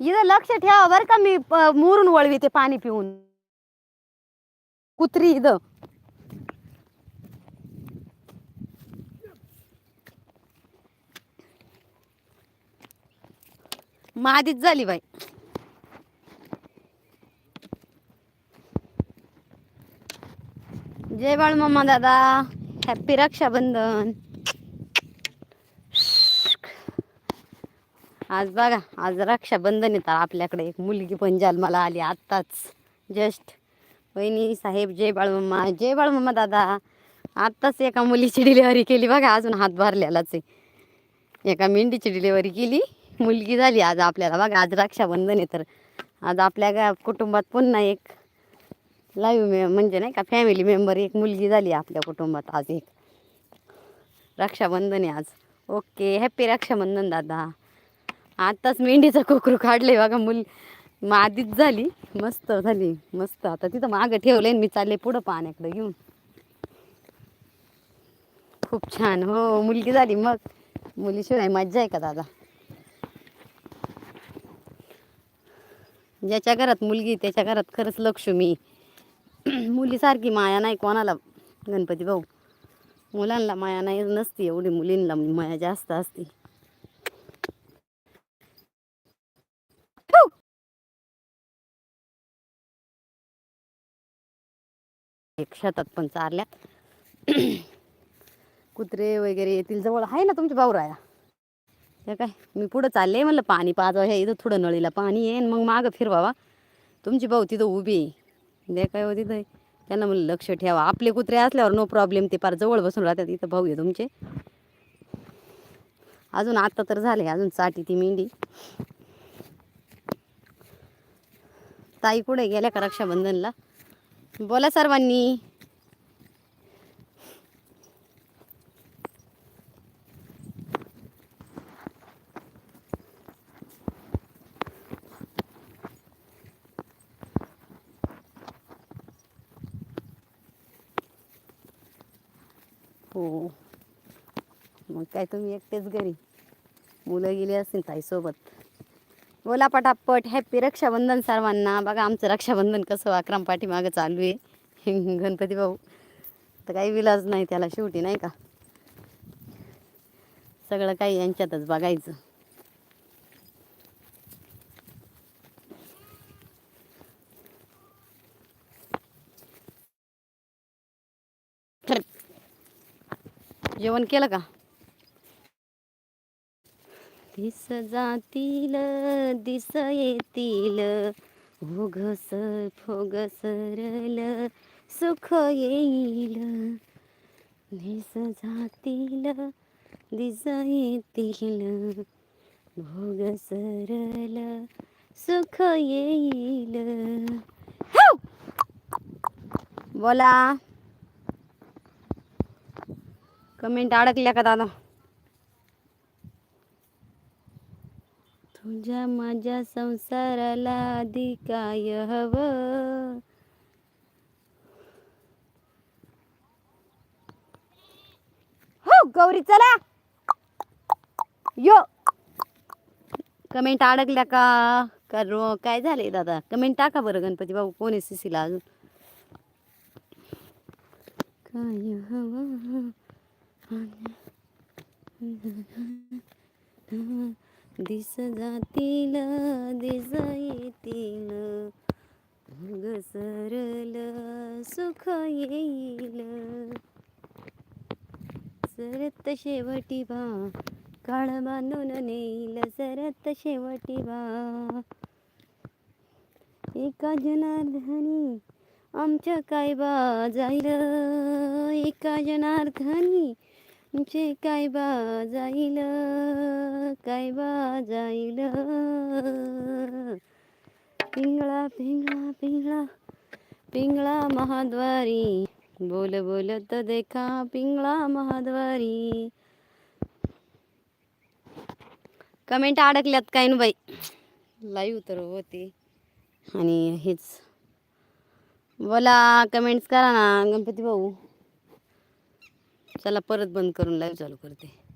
इथं लक्ष ठेवा बरं का मी प- मुरून वळवी ते पाणी पिऊन. कुत्री इथं. मादीच झाली बाई. जय बाळ मम्मा दादा. हॅपी रक्षाबंधन. आज बघा आज रक्षाबंधन येतात आपल्याकडे एक मुलगी पण जन्माला आली आत्ताच. जस्ट. वहिनी साहेब जय बाळमम्मा जय बाळमम्मा दादा. आत्ताच एका मुलीची डिलिव्हरी केली बघा अजून हात भरलेलाच आहे. एका मेंढीची डिलिव्हरी केली मुलगी झाली आज आपल्याला बघा आज रक्षाबंधन आहे तर. आज आपल्या गा कुटुंबात पुन्हा एक लाईव्ह मे म्हणजे नाही का फॅमिली मेंबर एक मुलगी झाली आपल्या कुटुंबात आज एक. रक्षाबंधन आहे आज. ओके हॅप्पी रक्षाबंधन दादा. आत्ताच मेंढीचं कोकरू काढले बघा मुल. आधीच झाली. मस्त झाली. मस्त. आता तिथं मागं ठेवलंय आणि मी चालले पुढं पाण्याकडे घेऊन. खूप छान. हो मुलगी झाली मग. मुलीशिवाय मज्जा आहे का दादा? ज्याच्या घरात मुलगी त्याच्या घरात खरंच लक्ष्मी मुलीसारखी माया नाही कोणाला गणपती भाऊ. मुलांना माया नाही नसती एवढी मुलींना माया जास्त असते. हो. एक शेतात पण चारल्यात कुत्रे वगैरे येतील जवळ. आहे ना तुमच्या भाऊराया हे काय? मी पुढं चालले म्हणलं पाणी पाजवा. हे इथं थोडं नळीला पाणी येईन मग मागं फिरवावा. तुमची भाऊ तिथं उभी आहे. दे काय हो तिथं? त्यांना म्हणलं लक्ष ठेवा. आपले कुत्रे असल्यावर नो प्रॉब्लेम ते पार जवळ बसून राहतात. इथं भाऊ आहे तुमचे. अजून आता तर झाले. अजून चाटी ती मेंढी. ताई कुठे गेल्या का रक्षाबंधनला? बोला सर्वांनी. हो. मग काय तुम्ही एकटेच घरी? मुलं गेली असतील ताईसोबत. बोला पटापट हॅपी रक्षाबंधन सर्वांना. बघा आमचं रक्षाबंधन कसं अक्रम पाठीमागं चालू आहे. गणपती भाऊ. तर काही विलाज नाही त्याला शेवटी नाही का? सगळं काही यांच्यातच बघायचं. जेवण केलं का? दिस जातील दिस येतील. भोगस फोगसरल सुख येईल. दिस जातील दिस येतील. भोग सरल सुख येईल. बोला. कमेंट अडकल्या का दादा? तुझ्या माझ्या संसाराला आधी काय हवं. हो गौरी चला. यो. कमेंट अडकल्या का? का काय झाले दादा? कमेंट टाका बरं गणपती बाबू. कोण आहे सिसीला अजून? काय हवं? दिस जातील दिस येतील. घसरल सुख येईल. सरत शेवटी बा काळ बांधून नेईल. सरत शेवटी बा. एका जनार्दनी आमच्या काय बा जाईल? एका जनार्दनी आमचे काय बा जाईल काय बा जाईल पिंगळा पिंगळा पिंगळा पिंगळा महाद्वारी. बोल बोलत देखा पिंगळा महाद्वारी. कमेंट अडकल्यात काय ना बाई? लाईव्ह तर होते. आणि हेच. बोला कमेंट्स करा ना गणपती भाऊ. चला परत बंद करून लाईव्ह चालू करते.